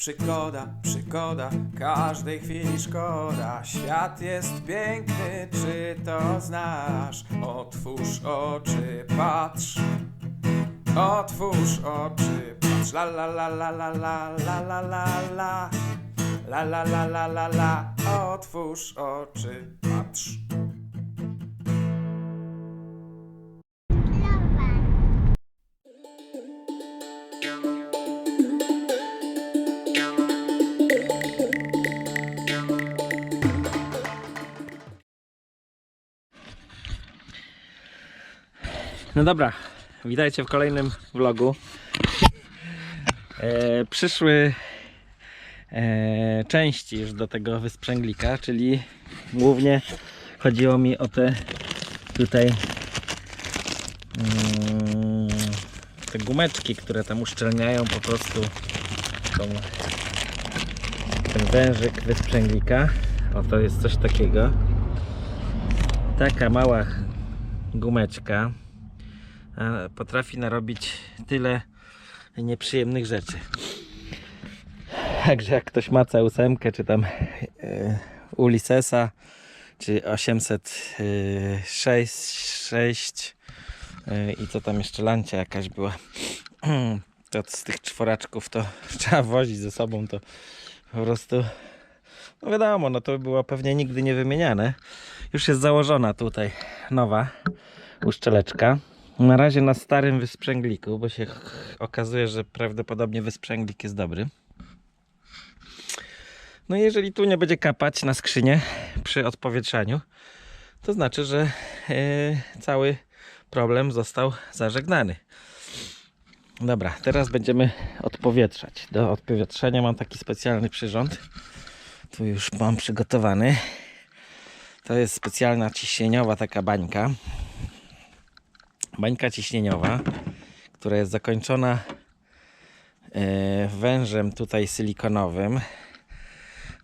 Przygoda, przygoda, każdej chwili szkoda. Świat jest piękny, czy to znasz? Otwórz oczy, patrz. Otwórz oczy, patrz. La la la la la la la la la la. La la la la la la. Otwórz oczy, patrz. No dobra, witajcie w kolejnym vlogu. E, przyszły e, części już do tego wysprzęglika, czyli głównie chodziło mi o te tutaj mm, te gumeczki, które tam uszczelniają po prostu tą, ten wężyk wysprzęglika. O, to jest coś takiego. Taka mała gumeczka potrafi narobić tyle nieprzyjemnych rzeczy. Także jak ktoś ma ósemkę, czy tam e, Ulyssesa, czy 806 e, i co tam jeszcze lancia jakaś była, to z tych czworaczków to trzeba wozić ze sobą, to po prostu no wiadomo, no to było pewnie nigdy nie wymieniane. Już jest założona tutaj nowa uszczeleczka. Na razie na starym wysprzęgliku, bo się okazuje, że prawdopodobnie wysprzęglik jest dobry. No i jeżeli tu nie będzie kapać na skrzynię przy odpowietrzaniu, to znaczy, że yy, cały problem został zażegnany. Dobra, teraz będziemy odpowietrzać. Do odpowietrzenia mam taki specjalny przyrząd. Tu już mam przygotowany. To jest specjalna ciśnieniowa taka bańka bańka ciśnieniowa, która jest zakończona e, wężem tutaj silikonowym,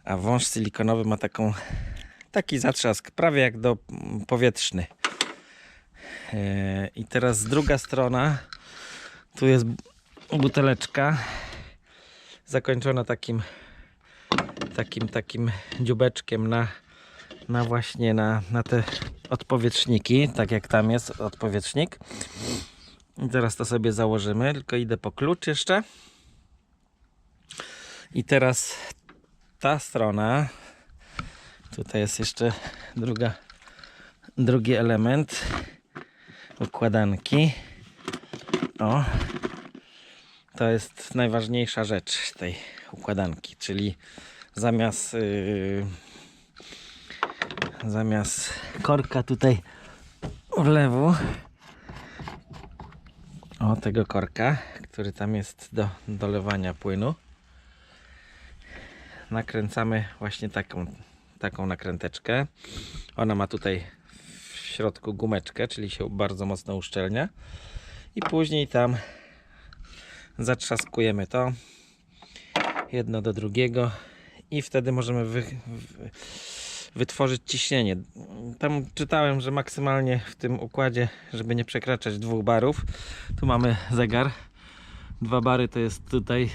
a wąż silikonowy ma taką taki zatrzask, prawie jak do mm, powietrzny. E, I teraz druga strona, tu jest buteleczka zakończona takim takim takim dziubeczkiem na na właśnie na, na te odpowietrzniki, tak jak tam jest odpowietrznik. I teraz to sobie założymy, tylko idę po klucz jeszcze. I teraz ta strona, tutaj jest jeszcze druga, drugi element układanki. O, to jest najważniejsza rzecz tej układanki, czyli zamiast yy, zamiast korka tutaj wlewu o tego korka, który tam jest do dolewania płynu. Nakręcamy właśnie taką, taką nakręteczkę. Ona ma tutaj w środku gumeczkę, czyli się bardzo mocno uszczelnia. I później tam zatrzaskujemy to jedno do drugiego i wtedy możemy wy, wy, wytworzyć ciśnienie. Tam czytałem, że maksymalnie w tym układzie, żeby nie przekraczać dwóch barów, tu mamy zegar. Dwa bary to jest tutaj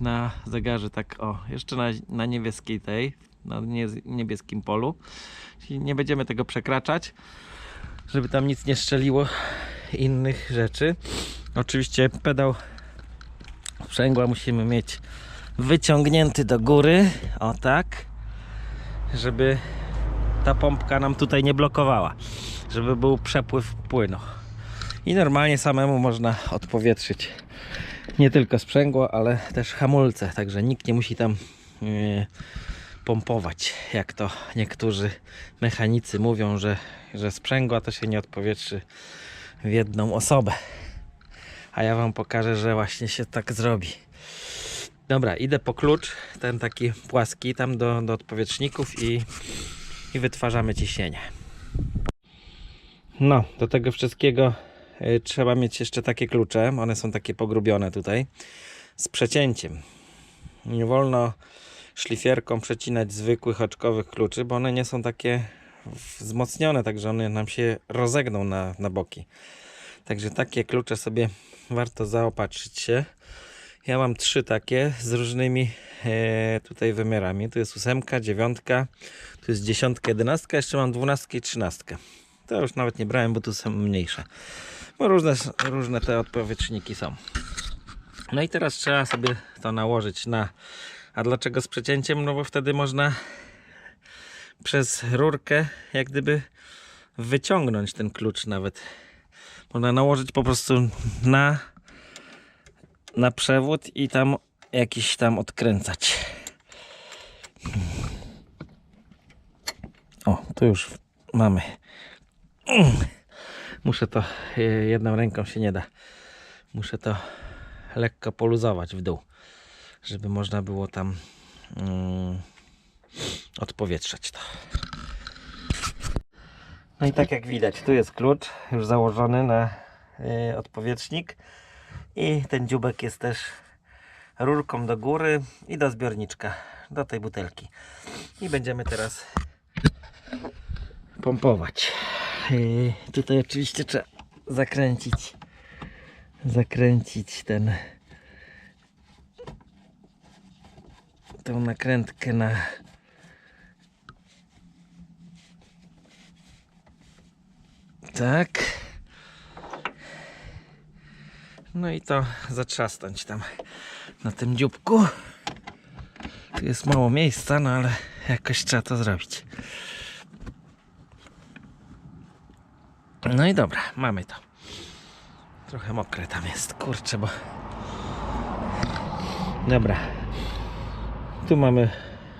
na zegarze, tak o, jeszcze na, na niebieskiej tej, na nie, niebieskim polu. Czyli nie będziemy tego przekraczać, żeby tam nic nie strzeliło innych rzeczy. Oczywiście pedał sprzęgła musimy mieć wyciągnięty do góry, o tak, żeby ta pompka nam tutaj nie blokowała, żeby był przepływ płynu. I normalnie samemu można odpowietrzyć nie tylko sprzęgło, ale też hamulce, także nikt nie musi tam yy, pompować, jak to niektórzy mechanicy mówią, że, że sprzęgła to się nie odpowietrzy w jedną osobę. A ja Wam pokażę, że właśnie się tak zrobi. Dobra, idę po klucz, ten taki płaski, tam do, do odpowietrzników i i wytwarzamy ciśnienie. No, do tego wszystkiego y, trzeba mieć jeszcze takie klucze. One są takie pogrubione tutaj z przecięciem. Nie wolno szlifierką przecinać zwykłych oczkowych kluczy, bo one nie są takie wzmocnione, także one nam się rozegną na, na boki. Także takie klucze sobie warto zaopatrzyć się. Ja mam trzy takie z różnymi e, tutaj wymiarami. Tu jest ósemka, dziewiątka, tu jest dziesiątka, jedenastka, jeszcze mam dwunastkę i trzynastkę. To już nawet nie brałem, bo tu są mniejsze. Bo różne, różne te odpowietrzniki są. No i teraz trzeba sobie to nałożyć na. A dlaczego z przecięciem? No bo wtedy można przez rurkę jak gdyby wyciągnąć ten klucz nawet. Można nałożyć po prostu na, na przewód i tam jakiś tam odkręcać. O, tu już mamy. Muszę to e, jedną ręką się nie da. Muszę to lekko poluzować w dół, żeby można było tam mm, odpowietrzać to. No i tak jak widać, tu jest klucz już założony na y, odpowietrznik i ten dziubek jest też rurką do góry i do zbiorniczka, do tej butelki. I będziemy teraz pompować. Y, tutaj oczywiście trzeba zakręcić zakręcić ten tą nakrętkę na tak no i to zatrzasnąć tam na tym dzióbku tu jest mało miejsca no ale jakoś trzeba to zrobić no i dobra mamy to Trochę mokre tam jest, kurczę, bo... Dobra. Tu mamy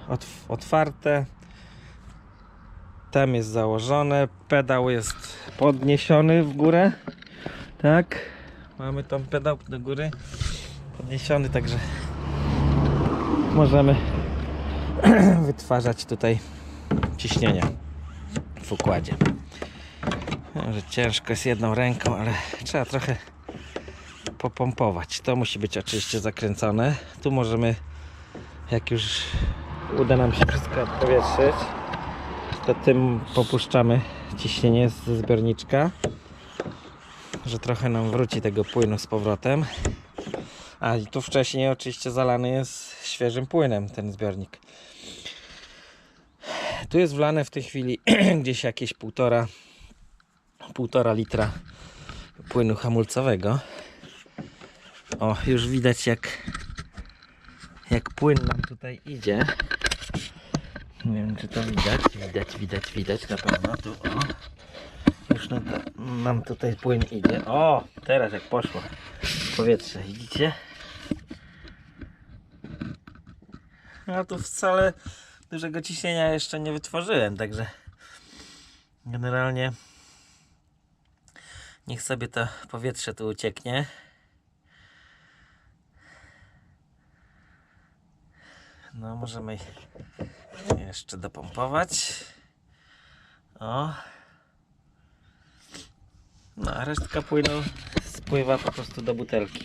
otw otwarte. Tam jest założone. Pedał jest podniesiony w górę. Tak. Mamy tam pedał do góry. Podniesiony, także możemy wytwarzać tutaj ciśnienie w układzie. Że ciężko jest jedną ręką, ale trzeba trochę popompować. To musi być oczywiście zakręcone. Tu możemy, jak już uda nam się wszystko odpowietrzyć, to tym popuszczamy ciśnienie ze zbiorniczka, że trochę nam wróci tego płynu z powrotem. A i tu wcześniej oczywiście zalany jest świeżym płynem ten zbiornik. Tu jest wlane w tej chwili gdzieś jakieś półtora półtora litra płynu hamulcowego. O, już widać jak jak płyn nam tutaj idzie. Nie wiem czy to widać, widać, widać, widać na pewno tu o. To, nam tutaj płyn idzie. O, teraz jak poszło powietrze, widzicie? Ja tu wcale dużego ciśnienia jeszcze nie wytworzyłem, także generalnie Niech sobie to powietrze tu ucieknie. No, możemy jeszcze dopompować. O. No, a resztka płynu spływa po prostu do butelki,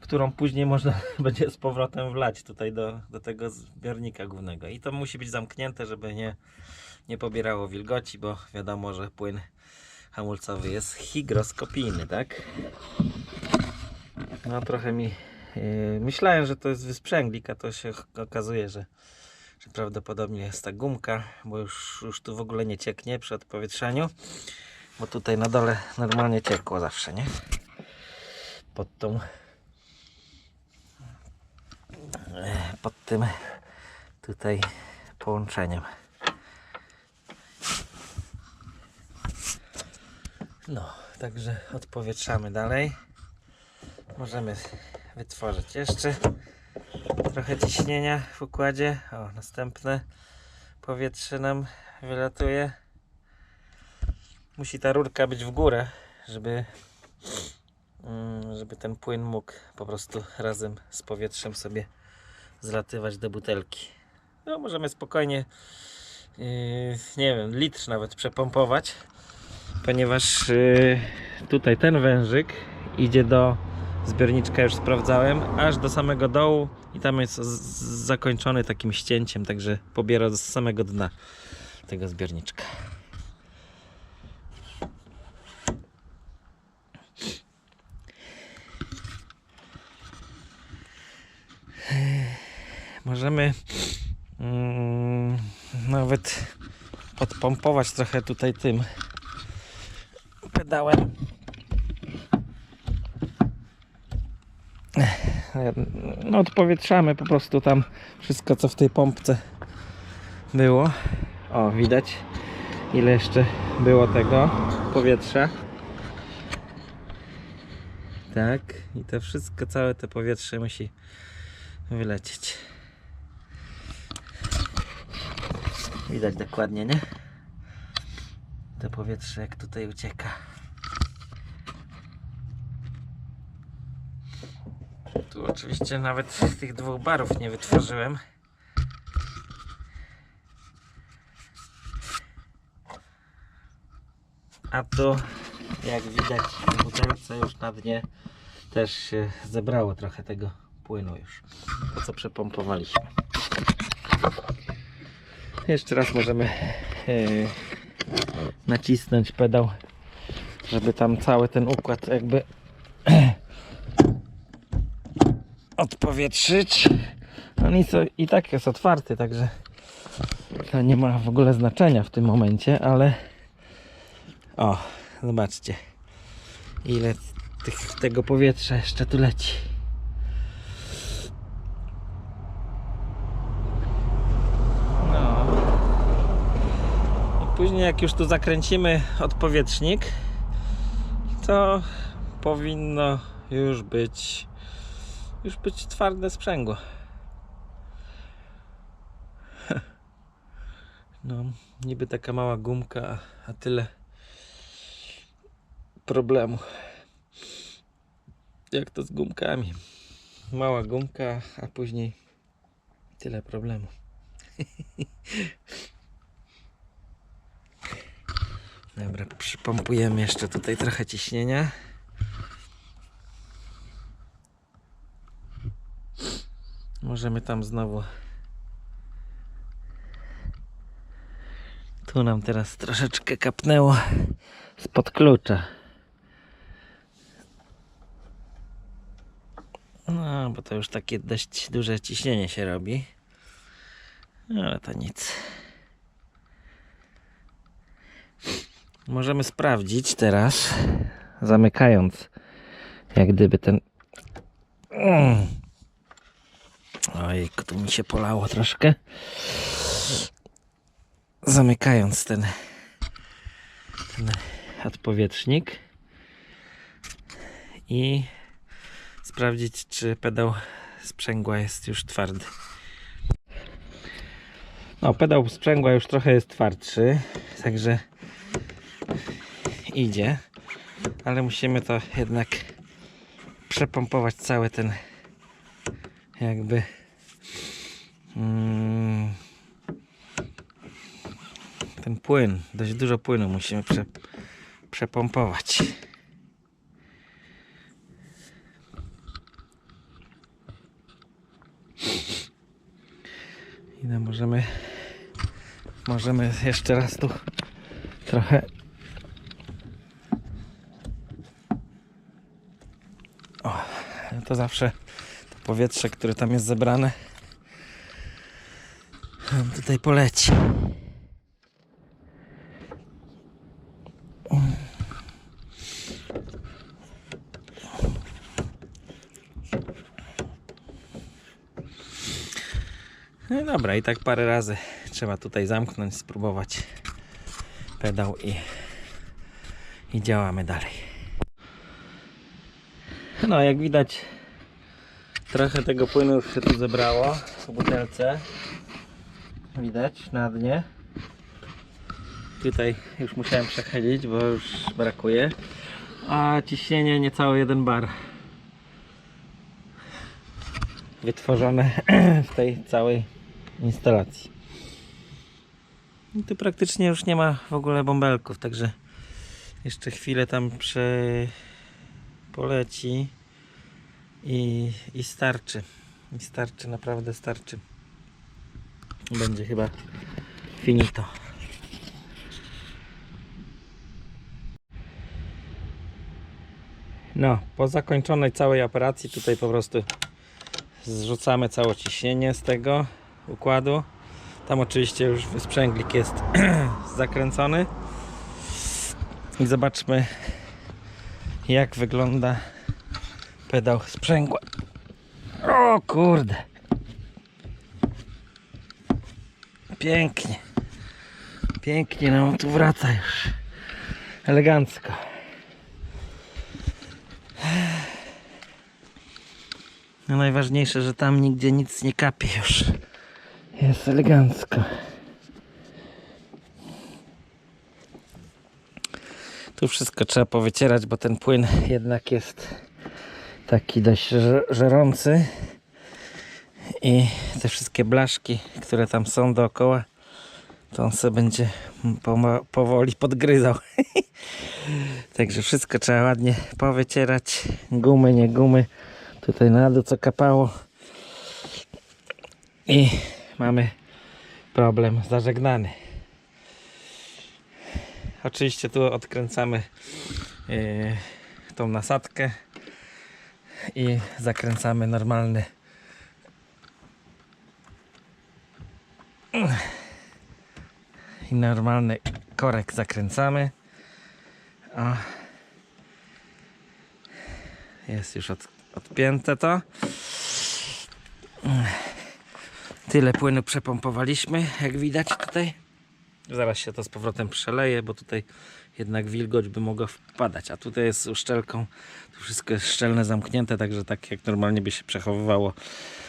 którą później można będzie z powrotem wlać tutaj do, do tego zbiornika głównego. I to musi być zamknięte, żeby nie, nie pobierało wilgoci, bo wiadomo, że płyn hamulcowy jest hygroskopijny, tak? No trochę mi yy, myślałem, że to jest wysprzęglik, a to się okazuje, że, że prawdopodobnie jest ta gumka, bo już, już tu w ogóle nie cieknie przy odpowietrzaniu, bo tutaj na dole normalnie ciekło zawsze, nie? Pod tą pod tym tutaj połączeniem. No, także odpowietrzamy dalej. Możemy wytworzyć jeszcze trochę ciśnienia w układzie. O, następne powietrze nam wylatuje. Musi ta rurka być w górę, żeby, mm, żeby ten płyn mógł po prostu razem z powietrzem sobie zlatywać do butelki. No, możemy spokojnie, yy, nie wiem, litr nawet przepompować ponieważ y, tutaj ten wężyk idzie do zbiorniczka, już sprawdzałem, aż do samego dołu i tam jest zakończony takim ścięciem, także pobiera z samego dna tego zbiorniczka. Możemy mm, nawet podpompować trochę tutaj tym pedałem. No odpowietrzamy po prostu tam wszystko co w tej pompce było. O, widać ile jeszcze było tego powietrza. Tak, i to wszystko, całe to powietrze musi wylecieć. Widać dokładnie, nie? To powietrze jak tutaj ucieka. Tu oczywiście nawet tych dwóch barów nie wytworzyłem. A tu jak widać w butelce już na dnie też się zebrało trochę tego płynu już. Co przepompowaliśmy. Jeszcze raz możemy yy, nacisnąć pedał, żeby tam cały ten układ jakby odpowietrzyć. On i, co, i tak jest otwarty, także to nie ma w ogóle znaczenia w tym momencie, ale o, zobaczcie ile tych, tego powietrza jeszcze tu leci. No. I później jak już tu zakręcimy odpowietrznik, to powinno już być już być twarde sprzęgło. No, niby taka mała gumka, a- tyle problemu. Jak to z gumkami? Mała gumka, a później tyle problemu. Dobra, przypompujemy jeszcze tutaj trochę ciśnienia. Możemy tam znowu. Tu nam teraz troszeczkę kapnęło spod klucza. No, bo to już takie dość duże ciśnienie się robi. Ale to nic. Możemy sprawdzić teraz, zamykając jak gdyby ten. Ojej, tu mi się polało troszkę. Zamykając ten, ten odpowietrznik i sprawdzić, czy pedał sprzęgła jest już twardy. No, pedał sprzęgła już trochę jest twardszy, także idzie, ale musimy to jednak przepompować cały ten jakby mm, ten płyn, dość dużo płynu musimy prze, przepompować. I no możemy możemy jeszcze raz tu trochę o, to zawsze to powietrze, które tam jest zebrane tutaj poleci. No i dobra, i tak parę razy trzeba tutaj zamknąć, spróbować pedał i, i działamy dalej. No, jak widać, trochę tego płynu już się tu zebrało w butelce. Widać na dnie. Tutaj już musiałem przechylić, bo już brakuje. A ciśnienie niecały 1 bar. Wytworzone w tej całej instalacji. I tu praktycznie już nie ma w ogóle bąbelków, także jeszcze chwilę tam prze... poleci i, i starczy. I starczy, naprawdę starczy. Będzie chyba finito. No, po zakończonej całej operacji tutaj po prostu zrzucamy całe ciśnienie z tego układu. Tam oczywiście już wysprzęglik jest zakręcony. I zobaczmy jak wygląda pedał sprzęgła. O kurde. Pięknie. Pięknie nam tu wraca już. Elegancko. No najważniejsze, że tam nigdzie nic nie kapie już. Jest elegancko. Tu wszystko trzeba powycierać, bo ten płyn jednak jest taki dość żer- żerący. I te wszystkie blaszki, które tam są dookoła, to on sobie będzie powoli podgryzał. Także wszystko trzeba ładnie powycierać. Gumy, nie gumy. Tutaj na dół co kapało. I mamy problem zażegnany. Oczywiście tu odkręcamy yy, tą nasadkę i zakręcamy normalny i normalny korek zakręcamy. O. Jest już od, odpięte to. Tyle płynu przepompowaliśmy, jak widać tutaj. Zaraz się to z powrotem przeleje, bo tutaj jednak wilgoć by mogła wpadać. A tutaj jest uszczelką, tu wszystko jest szczelne, zamknięte, także tak jak normalnie by się przechowywało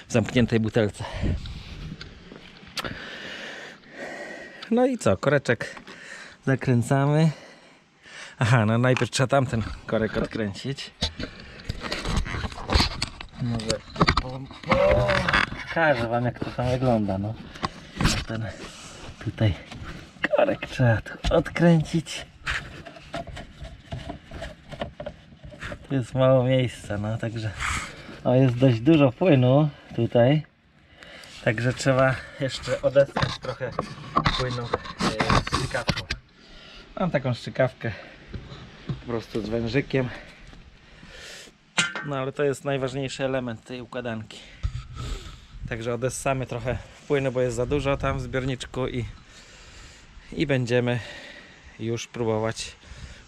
w zamkniętej butelce. No i co, koreczek zakręcamy. Aha, no najpierw trzeba tamten korek odkręcić. Może pokażę wam jak to tam wygląda, no. Ten tutaj korek trzeba tu odkręcić. Tu jest mało miejsca, no także o, jest dość dużo płynu tutaj. Także trzeba jeszcze odesłać trochę płynu e, strzykawką. Mam taką strzykawkę po prostu z wężykiem. No ale to jest najważniejszy element tej układanki. Także odessamy trochę płynu, bo jest za dużo tam w zbiorniczku i, i będziemy już próbować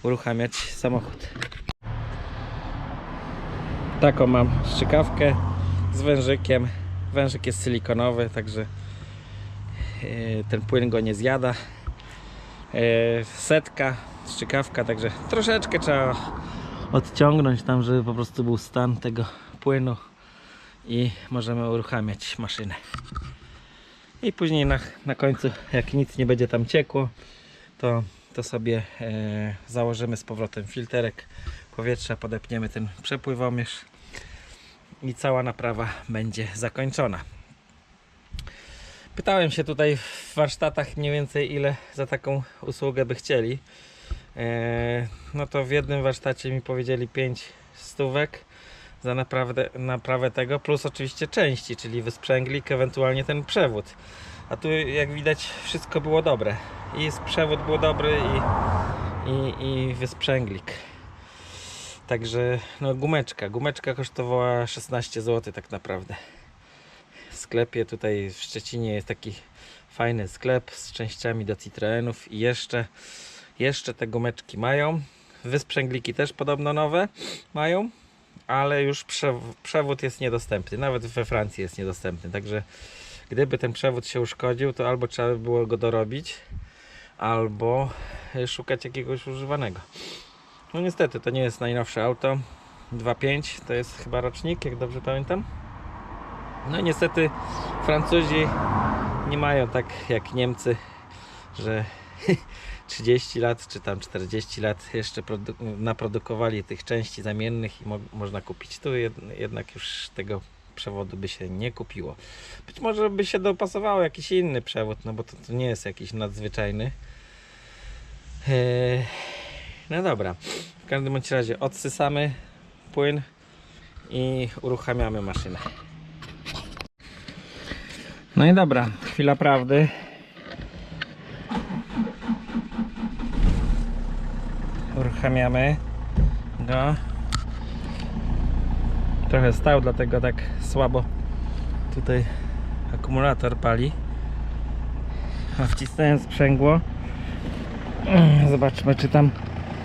uruchamiać samochód. Taką mam strzykawkę z wężykiem. Wężyk jest silikonowy, także e, ten płyn go nie zjada. E, Setka, strzykawka, także troszeczkę trzeba odciągnąć tam, żeby po prostu był stan tego płynu i możemy uruchamiać maszynę. I później na, na końcu, jak nic nie będzie tam ciekło, to, to sobie e, założymy z powrotem filterek powietrza, podepniemy ten przepływomierz i cała naprawa będzie zakończona. Pytałem się tutaj w warsztatach mniej więcej ile za taką usługę by chcieli. E, no to w jednym warsztacie mi powiedzieli 5 stówek za naprawdę, naprawę tego, plus oczywiście części, czyli wysprzęglik, ewentualnie ten przewód. A tu jak widać wszystko było dobre. I przewód był dobry i, i, i wysprzęglik. Także no gumeczka. Gumeczka kosztowała 16 zł tak naprawdę. W sklepie tutaj w Szczecinie jest taki fajny sklep z częściami do Citroenów i jeszcze, jeszcze te gumeczki mają. Wysprzęgliki też podobno nowe mają, ale już przew- przewód jest niedostępny. Nawet we Francji jest niedostępny. Także gdyby ten przewód się uszkodził, to albo trzeba by było go dorobić, albo e, szukać jakiegoś używanego. No niestety, to nie jest najnowsze auto. 2.5 to jest chyba rocznik, jak dobrze pamiętam. No i niestety Francuzi nie mają tak jak Niemcy, że 30 lat czy tam 40 lat jeszcze produ- naprodukowali tych części zamiennych i mo- można kupić. Tu jed- jednak już tego przewodu by się nie kupiło. Być może by się dopasowało jakiś inny przewód, no bo to, to nie jest jakiś nadzwyczajny. Eee, no dobra, w każdym bądź razie odsysamy płyn i uruchamiamy maszynę. No i dobra, chwila prawdy. Uruchamiamy go. Trochę stał, dlatego tak słabo tutaj akumulator pali. A wcisnąłem sprzęgło. Mm, Zobaczmy, czy tam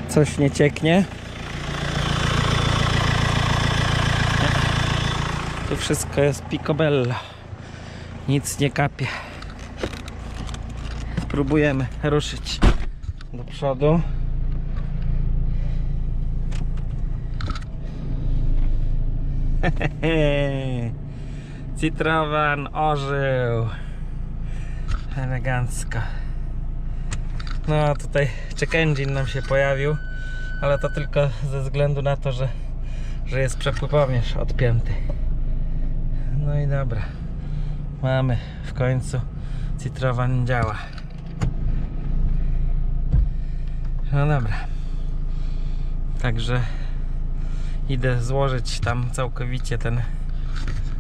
coś nie cieknie. Nie. Tu wszystko jest picobello. Nic nie kapie. Próbujemy ruszyć do przodu. Citrowan ożył. Elegancko. No tutaj check engine nam się pojawił, ale to tylko ze względu na to, że, że jest przepływomierz odpięty. No i dobra. Mamy w końcu Citrowan działa. No dobra. Także idę złożyć tam całkowicie ten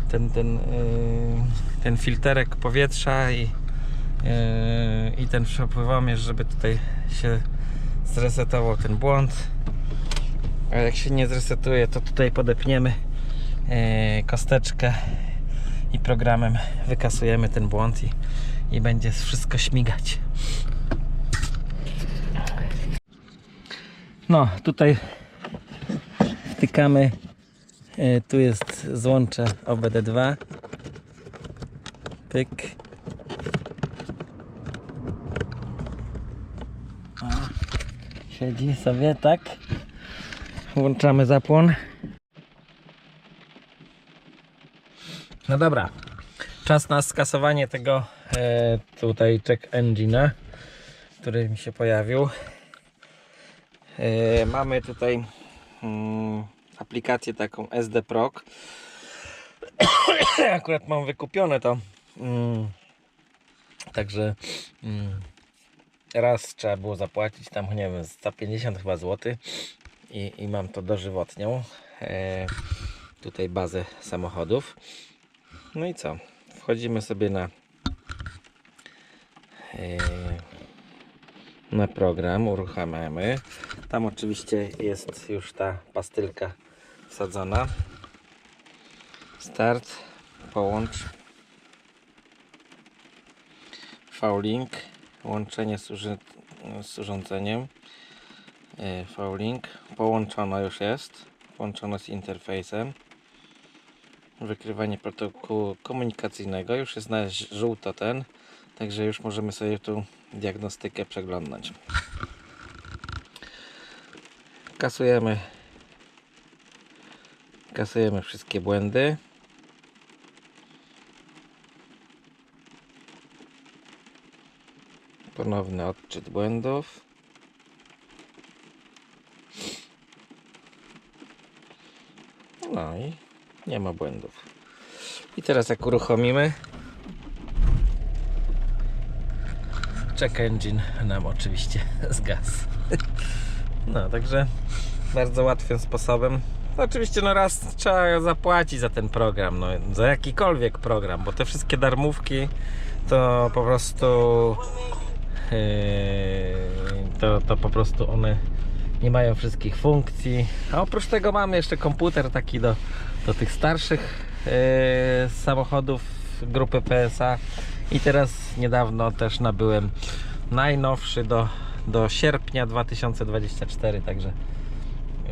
ten, ten, yy, ten filterek powietrza i, yy, i ten przepływomierz, żeby tutaj się zresetował ten błąd. A jak się nie zresetuje, to tutaj podepniemy yy, kosteczkę i programem wykasujemy ten błąd i, i będzie wszystko śmigać. No, tutaj wtykamy E, Tu jest złącze OBD2. Pyk. O, siedzi sobie tak. Włączamy zapłon. No dobra. Czas na skasowanie tego e, tutaj check engine'a, który mi się pojawił. E, mamy tutaj aplikację taką SD Proc. Akurat mam wykupione to. Mm. Także mm, raz trzeba było zapłacić tam, nie wiem, 150 chyba zł i, i mam to dożywotnią. E, tutaj bazę samochodów. No i co? Wchodzimy sobie na e, na program, uruchamiamy. Tam oczywiście jest już ta pastylka wsadzona. Start, połącz. V-Link, łączenie z, z urządzeniem. E, V-Link, połączona już jest, połączona z interfejsem. Wykrywanie protokołu komunikacyjnego, już jest na żółto ten, także już możemy sobie tu diagnostykę przeglądać. Kasujemy kasujemy wszystkie błędy. Ponowny odczyt błędów. No i nie ma błędów. I teraz jak uruchomimy check engine nam oczywiście zgasł. No, także bardzo łatwym sposobem. Oczywiście no raz trzeba zapłacić za ten program, no za jakikolwiek program, bo te wszystkie darmówki to po prostu yy, to, to po prostu one nie mają wszystkich funkcji. A oprócz tego mamy jeszcze komputer taki do, do tych starszych yy, samochodów grupy PSA i teraz niedawno też nabyłem najnowszy do, do sierpnia 2024, także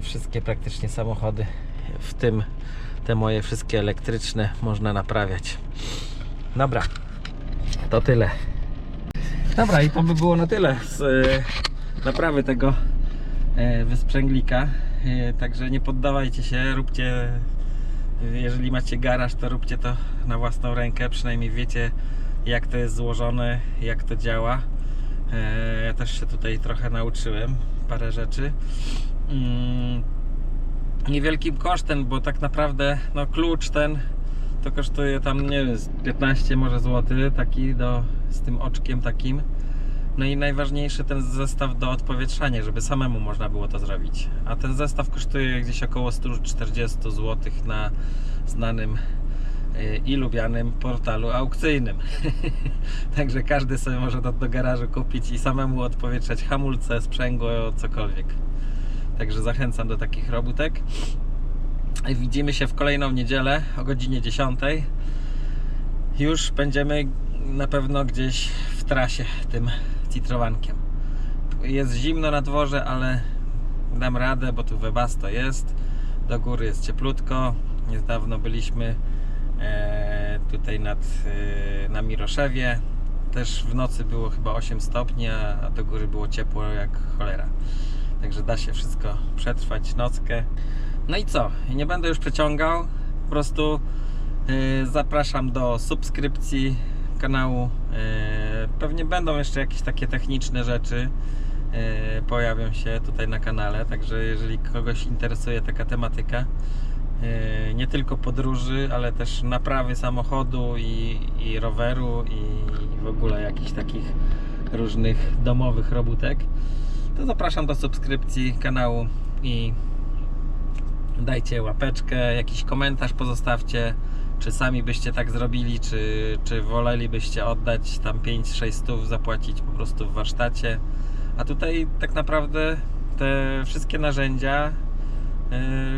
wszystkie praktycznie samochody, w tym te moje wszystkie elektryczne można naprawiać. Dobra, to tyle. Dobra, i to by było na tyle z e, naprawy tego e, wysprzęglika. E, także nie poddawajcie się, róbcie, jeżeli macie garaż, to róbcie to na własną rękę, przynajmniej wiecie jak to jest złożone, jak to działa. E, Ja też się tutaj trochę nauczyłem parę rzeczy. Mm, Niewielkim kosztem, bo tak naprawdę no, klucz ten to kosztuje tam nie wiem, z 15 może złoty taki do, z tym oczkiem takim. No i najważniejszy ten zestaw do odpowietrzania, żeby samemu można było to zrobić. A ten zestaw kosztuje gdzieś około 140 zł na znanym i lubianym portalu aukcyjnym. Także każdy sobie może to do garażu kupić i samemu odpowietrzać hamulce, sprzęgło, cokolwiek. Także zachęcam do takich robótek. Widzimy się w kolejną niedzielę o godzinie 10. już będziemy na pewno gdzieś w trasie tym Citrowankiem. Jest zimno na dworze, ale dam radę, bo tu Webasto jest. Do góry jest cieplutko. Niedawno byliśmy tutaj nad, e, na Miroszewie. Też w nocy było chyba 8 stopni, a do góry było ciepło jak cholera. Także da się wszystko przetrwać nockę. No i co? Nie będę już przeciągał. Po prostu e, zapraszam do subskrypcji kanału. E, pewnie będą jeszcze jakieś takie techniczne rzeczy e, pojawią się tutaj na kanale, także jeżeli kogoś interesuje taka tematyka, e, nie tylko podróży, ale też naprawy samochodu i, i roweru i w ogóle jakichś takich różnych domowych robótek, to zapraszam do subskrypcji kanału i dajcie łapeczkę, jakiś komentarz pozostawcie, czy sami byście tak zrobili, czy, czy wolelibyście oddać tam 5-6 stów, zapłacić po prostu w warsztacie. A tutaj tak naprawdę te wszystkie narzędzia,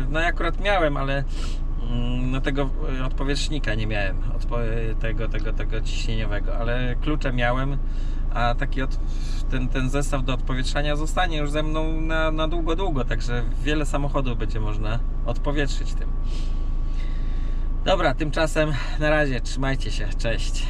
no ja akurat miałem, ale mm, no tego y, odpowietrznika nie miałem, tego, tego, tego ciśnieniowego, ale klucze miałem, a taki od, ten, ten zestaw do odpowietrzania zostanie już ze mną na, na długo, długo, także wiele samochodów będzie można odpowietrzyć tym. Dobra, tymczasem na razie, trzymajcie się, cześć.